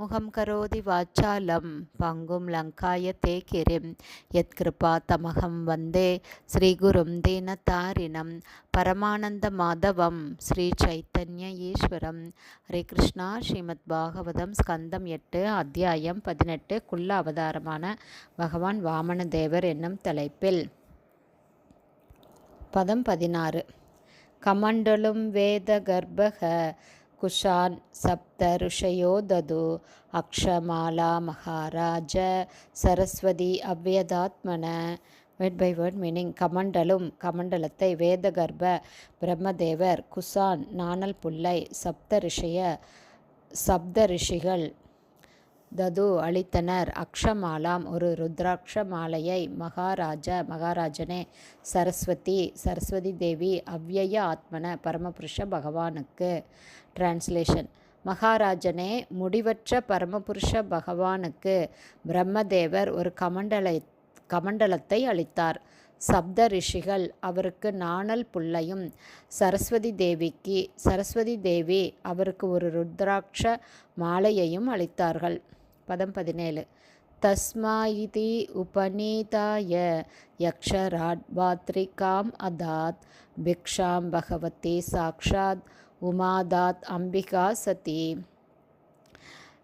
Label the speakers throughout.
Speaker 1: முகம் கரோதி வாச்சாலம் பங்கும் லங்காய தே கிரிம் யத்கிருபா தமகம் வந்தே ஸ்ரீகுரும் தீனதாரிணம் பரமானந்த மாதவம் ஸ்ரீ சைத்தன்ய ஈஸ்வரம். ஹரே கிருஷ்ணா ஸ்ரீமத் பாகவதம் ஸ்கந்தம் எட்டு அத்தியாயம் பதினெட்டு குள்ள அவதாரமான பகவான் வாமன தேவர் என்னும் தலைப்பில். பதம் பதினாறு. கமண்டலும் வேத கர்ப்பக குஷான் சப்த ருஷயோ தது அக்ஷமாலா மகாராஜ சரஸ்வதி அவ்யதாத்மன வேர்ட் பை வேர்ட் மீனிங் கமண்டலும் கமண்டலத்தை வேதகர்ப்ப பிரம்மதேவர் குசான் நாணல் புல்லை சப்த ரிஷய சப்த ரிஷிகள். தது அளித்தனர். அக்ஷமாலாம் ஒரு ருத்ராட்ச மாலையை மகாராஜ மகாராஜனே சரஸ்வதி சரஸ்வதி தேவி அவ்வய ஆத்மன பரமபுருஷ பகவானுக்கு. டிரான்ஸ்லேஷன் மகாராஜனே முடிவற்ற பரமபுருஷ பகவானுக்கு பிரம்மதேவர் ஒரு கமண்டலை கமண்டலத்தை அளித்தார். சப்த ரிஷிகள் அவருக்கு நாணல் புல்லையும் சரஸ்வதி தேவிக்கு சரஸ்வதி தேவி அவருக்கு ஒரு ருத்ராட்ச மாலையையும் அளித்தார்கள். பதம் பதினேழு. தஸ்மாயிதி உபநீதாய யக்ஷராட் பாத்ரிகாம் அதாத் பிக்ஷாம் பகவதி சாக்ஷாத் உமாதாத் அம்பிகா சதி.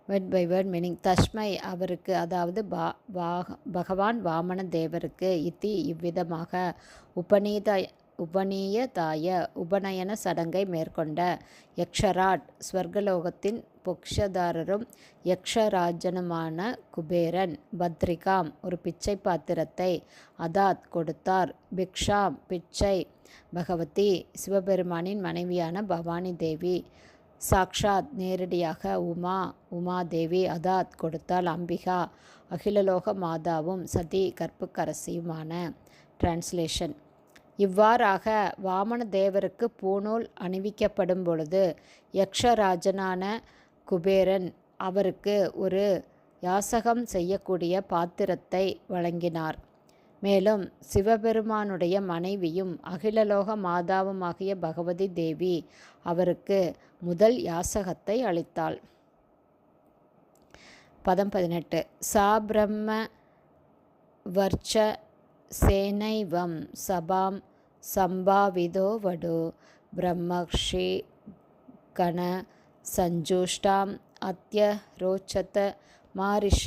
Speaker 1: வேர்ட் பை வேர்ட் மீனிங் தஸ்மை அவருக்கு அதாவது பா வாக பகவான் வாமன தேவருக்கு இத்தி இவ்விதமாக உபநீத உபநீயதாய உபநயன சடங்கை மேற்கொண்ட யக்ஷராட் ஸ்வர்கலோகத்தின் பொக்ஷதாரரும் யக்ஷராஜனுமான குபேரன் பத்ரிகாம் ஒரு பிச்சை பாத்திரத்தை அதாத் கொடுத்தார். பிக்ஷாம் பிச்சை. பகவதி சிவபெருமானின் மனைவியான பவானி தேவி. சாக்ஷாத் நேரடியாக உமா உமாதேவி அதாத் கொடுத்தால் அம்பிகா அகிலலோக மாதாவும் சதி கற்புக்கரசியுமான டிரான்ஸ்லேஷன். இவ்வாறாக வாமன தேவருக்கு பூநூல் அணிவிக்கப்படும் பொழுது யக்ஷராஜனான குபேரன் அவருக்கு ஒரு யாசகம் செய்யக்கூடிய பாத்திரத்தை வழங்கினார். மேலும் சிவபெருமானுடைய மனைவியும் அகிலலோக மாதாவுமாகிய பகவதி தேவி அவருக்கு முதல் யாசகத்தை அளித்தாள். பதம் பதினெட்டு. சா பிரம்ம வர்ச்ச சேனைவம் சபாம் சம்பாவிதோ வடு பிரம்மக்ஷி கண சஞ்சூஷ்டாம் அத்திய ரோச்சத மாரிஷ.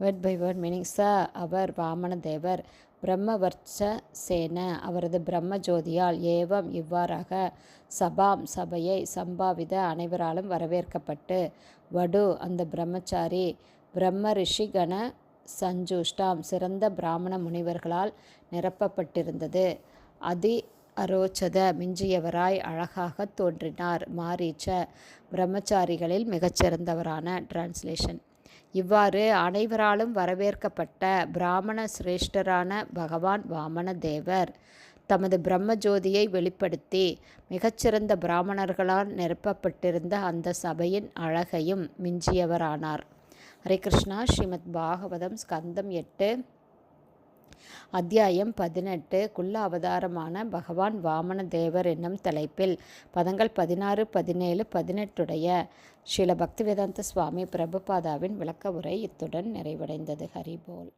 Speaker 1: வேர்ட் பை வேர்ட் மீனிங் ச அவர் வாமன தேவர் பிரம்மவர்ச்ச சேன அவரது பிரம்ம ஜோதியால் ஏவம் இவ்வாறாக சபாம் சபையை சம்பாவித அனைவராலும் வரவேற்கப்பட்டு வடு அந்த பிரம்மச்சாரி பிரம்ம ரிஷிகண சஞ்சுஷ்டாம் சிறந்த பிராமண முனிவர்களால் நிரப்பப்பட்டிருந்தது. அதி அரோச்சத மிஞ்சியவராய் அழகாக தோன்றினார். மாரீச்ச பிரம்மச்சாரிகளில் மிகச்சிறந்தவரான டிரான்ஸ்லேஷன். இவ்வாறு அனைவராலும் வரவேற்கப்பட்ட பிராமண சிரேஷ்டரான பகவான் வாமன தேவர் தமது பிரம்ம ஜோதியை வெளிப்படுத்தி மிகச்சிறந்த பிராமணர்களால் நிரப்பப்பட்டிருந்த அந்த சபையின் அழகையும் மிஞ்சியவரானார். ஹரே கிருஷ்ணா. ஸ்ரீமத் பாகவதம் ஸ்கந்தம் எட்டு. அத்தியாயம் பதினெட்டு குள்ள அவதாரமான பகவான் வாமன தேவர் என்னும் தலைப்பில் பதங்கள் பதினாறு பதினேழு பதினெட்டுடைய ஸ்ரீல பக்திவேதாந்த சுவாமி பிரபுபாதாவின் விளக்க உரை இத்துடன் நிறைவடைந்தது. ஹரிபோல்.